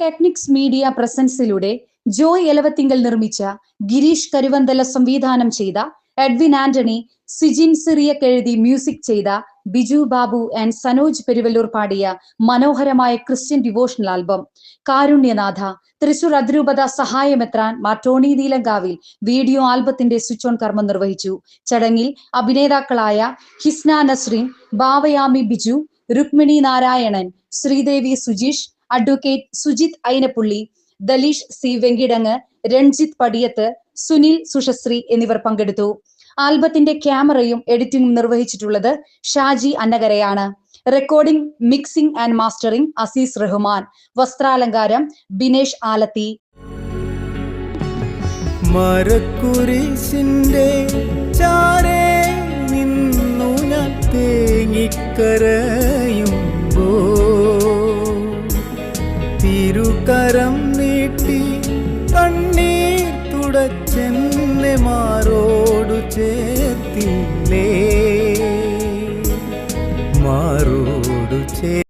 Techniques media പ്രസൻസിലൂടെ ജോയ് എലവത്തിങ്കൽ നിർമ്മിച്ച ഗിരീഷ് കരുവന്തല സംവിധാനം ചെയ്ത എഡ്വിൻ ആന്റണി സിജിൻ സിറിയക്ക് എഴുതി മ്യൂസിക് ചെയ്ത ബിജു ബാബു ആൻഡ് സനോജ് പെരുവല്ലൂർ പാടിയ മനോഹരമായ Christian devotional album Karunyanatha Thrissur അതിരൂപത സഹായമെത്രാൻ മാറ്റോണി നീലങ്കാവിൽ വീഡിയോ ആൽബത്തിന്റെ സ്വിച്ച് ഓൺ കർമ്മം നിർവഹിച്ചു. ചടങ്ങിൽ അഭിനേതാക്കളായ ഹിസ്ന നസ്രീൻ ബാവയാമി ബിജു രുക്മിണി നാരായണൻ ശ്രീദേവി സുജീഷ് അഡ്വക്കേറ്റ് സുജിത് അയിനപ്പുള്ളി ദലീഷ് സി വെങ്കിടങ്ങ് രൺജിത്ത് പടിയത്ത് സുനിൽ സുഷശ്രീ എന്നിവർ പങ്കെടുത്തു. ആൽബത്തിന്റെ ക്യാമറയും എഡിറ്റിംഗും നിർവഹിച്ചിട്ടുള്ളത് Shaji അന്നകരയാണ്. Recording mixing and mastering Azeez Rahman. വസ്ത്രാലങ്കാരം Binesh Alathi. മരക്കുരിശിന്റെ ചാരേ നിന്നു ഞാൻ തേങ്ങിക്കരയുമ്പോ ചേർത്തില്ലേ? മാറോടു ചേ